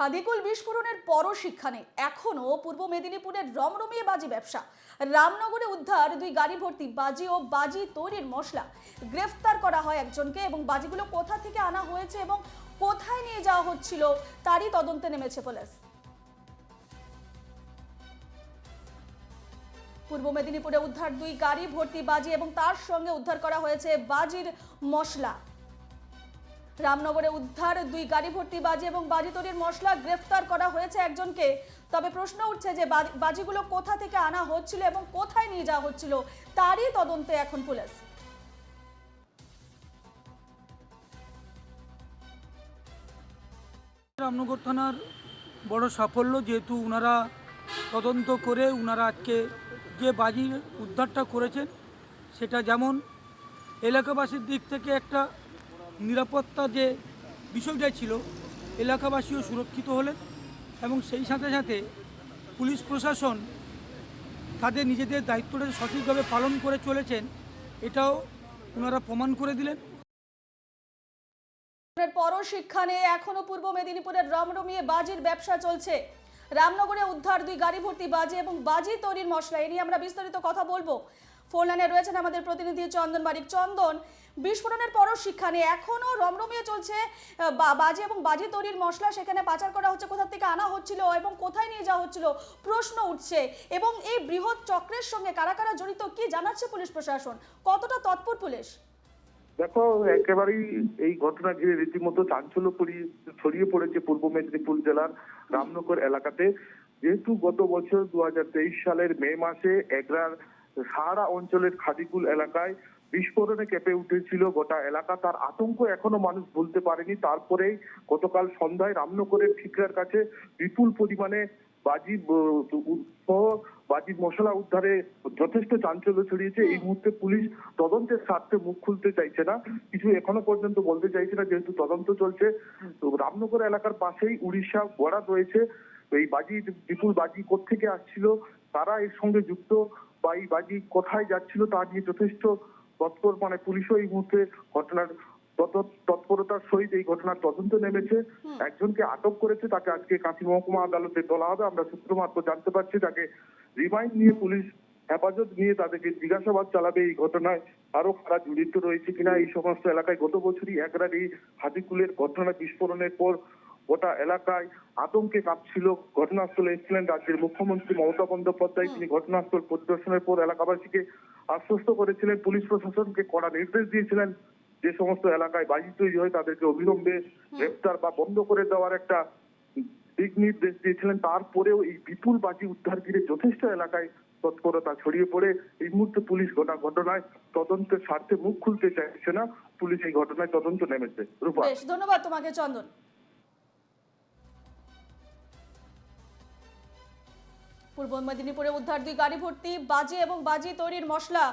খাদিকুল বিস্ফোরণের পরও শিক্ষা নেই। এখনও পূর্ব মেদিনীপুরের রমরমিয়ে বাজি ব্যবসা। রামনগরে উদ্ধার দুই গাড়ি ভর্তি বাজি ও বাজি তৈরির মশলা। গ্রেফতার করা হয় একজনকে এবং বাজিগুলো কোথা থেকে আনা হয়েছে এবং কোথায় নিয়ে যাওয়া হচ্ছিল তারই তদন্তে নেমেছে পুলিশ। পূর্ব মেদিনীপুরে উদ্ধার দুই গাড়ি ভর্তি বাজি এবং তার সঙ্গে উদ্ধার করা হয়েছে বাজির মশলা। রামনগরে উদ্ধার, দুই গাড়ি ভর্তি বাজি এবং বাজি তৈরির মশলা গ্রেফতার করা হয়েছে একজনকে। তবে প্রশ্ন উঠছে যে বাজিগুলো কোথা থেকে আনা হচ্ছিল এবং কোথায় নিয়ে যাওয়া হচ্ছিল, তারই তদন্তে এখন পুলিশ। রামনগর থানার বড় সাফল্য যেহেতু ওনারা তদন্ত করে ওনারা আজকে যে বাজির উদ্ধারটা করেছেন, সেটা যেমন এলাকাবাসীর দিক থেকে একটা নিরাপত্তা যে বিষয়টা ছিল, এলাকাবাসীও সুরক্ষিত হলেন এবং সেই সাথে সাথে পুলিশ প্রশাসন তাদের নিজেদের দায়িত্বটা সঠিকভাবে পালন করে চলেছেন, এটাও ওনারা প্রমাণ করে দিলেন। পরশিক্ষানে এখনও পূর্ব মেদিনীপুরের রমরমিয়ে বাজির ব্যবসা চলছে। রামনগরে উদ্ধার দুই গাড়ি ভর্তি বাজি এবং বাজি তৈরির মশলা, এ নিয়ে আমরা বিস্তারিত কথা বলব। ফোন লাইনে রয়েছেন আমাদের প্রতিনিধি চন্দন বারিক। চন্দন বিস্ফোরণের পরশিক্ষানে এখনও রমরমিয়ে চলছে আহ, বা- বাজি এবং বাজি তৈরির মশলা সেখানে পাচার করা হচ্ছে কোথা থেকে আনা হচ্ছিল এবং কোথায় নিয়ে যাওয়া হচ্ছিল প্রশ্ন উঠছে। এবং এই বৃহৎ চক্রের সঙ্গে কারা কারা জড়িত কি জানাচ্ছে পুলিশ প্রশাসন? কতটা তৎপর পুলিশ? দেখো একেবারেই এই ঘটনা ঘিরে রীতিমতো চাঞ্চল্য ছড়িয়ে পড়েছে পূর্ব মেদিনীপুর জেলার রামনগর এলাকাতে। যেহেতু গত বছর দু হাজার তেইশ সালের মে মাসে এগরার সাহারা অঞ্চলের খাদিকুল এলাকায় বিস্ফোরণে কেঁপে উঠেছিল গোটা এলাকা। তার আতঙ্ক এখনও মানুষ ভুলতে পারেনি। তারপরেই গতকাল সন্ধ্যায় রামনগরের ঠিকরার কাছে বিপুল পরিমাণে বাজি, ব- সহ বাজির মশলা উদ্ধারে যথেষ্ট চাঞ্চল্য ছড়িয়েছে। এই মুহূর্তে পুলিশ তদন্তের স্বার্থে মুখ খুলতে চাইছে না। কিছু এখনও পর্যন্ত বলতে চাইছে না, যেহেতু তদন্ত চলছে। রামনগর এলাকার পাশেই উড়িষ্যা বরাদ রয়েছে। এই বাজি, বিপুল বাজি কোত্থেকে আসছিল? তারা এর সঙ্গে যুক্ত বা এই বাজি কোথায় যাচ্ছিল তা নিয়ে যথেষ্ট তৎপর মানে পুলিশও এই মুহূর্তে ঘটনার তৎপরতার সহিত এই ঘটনার তদন্ত নেমেছে। একজনকে আটক করেছে তাকে আজকে কাঁথি মহকুমা আদালতে তোলা হবে। আমরা সূত্র মারফত জানতে পারছি তাকে রিমাইন্ড নিয়ে পুলিশ হেফাজত নিয়ে তাদেরকে জিজ্ঞাসাবাদ চালাবে এই ঘটনায়। আরও কারা জড়িত রয়েছে কিনা এই সমস্ত এলাকায় গত বছরই একরার এই হাতিকুলের ঘটনা বিস্ফোরণের পর গোটা এলাকায় আতঙ্কে কাঁপছিল ঘটনাস্থলে এসেছিলেন রাজ্যের মুখ্যমন্ত্রী মমতা বন্দ্যোপাধ্যায়। তিনি ঘটনাস্থল পরিদর্শনের পর এলাকাবাসীকে আশ্বস্ত করেছিলেন। পুলিশ প্রশাসনকে কড়া নির্দেশ দিয়েছিলেন যে সমস্ত এলাকায় বাজি তৈরি হয় তাদেরকে অবিলম্বে গ্রেপ্তার বা বন্ধ করে দেওয়ার একটা দিক নির্দেশ দিয়েছিলেন। তারপরেও এই বিপুল বাজি উদ্ধার ঘিরে যথেষ্ট এলাকায় তৎপরতা ছড়িয়ে পড়ে। এই মুহূর্তে পুলিশ গোটা ঘটনায় তদন্তের স্বার্থে মুখ খুলতে চাইছে না। পুলিশ এই ঘটনায় তদন্ত নেমেছে। রূপা। ধন্যবাদ তোমাকে চন্দন। পূর্ব মেদিনীপুরে উদ্ধার দুই গাড়ি ভর্তি, বাজি এবং বাজি তৈরির মশলা।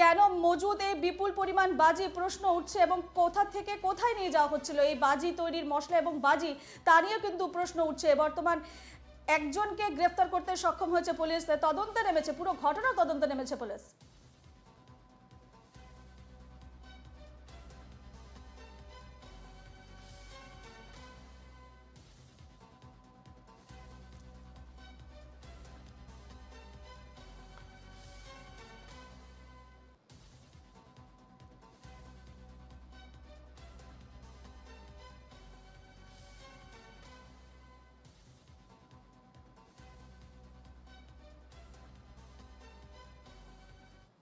কেন মজুদ এই বিপুল পরিমাণ বাজি? প্রশ্ন উঠছে এবং কোথা থেকে কোথায় নিয়ে যাওয়া হচ্ছিল এই বাজি তৈরির মশলা এবং বাজি? তা নিয়েও কিন্তু প্রশ্ন উঠছে। বর্তমান একজনকে গ্রেফতার করতে সক্ষম হয়েছে পুলিশ। তদন্তে নেমেছে, পুরো ঘটনা তদন্তে নেমেছে পুলিশ।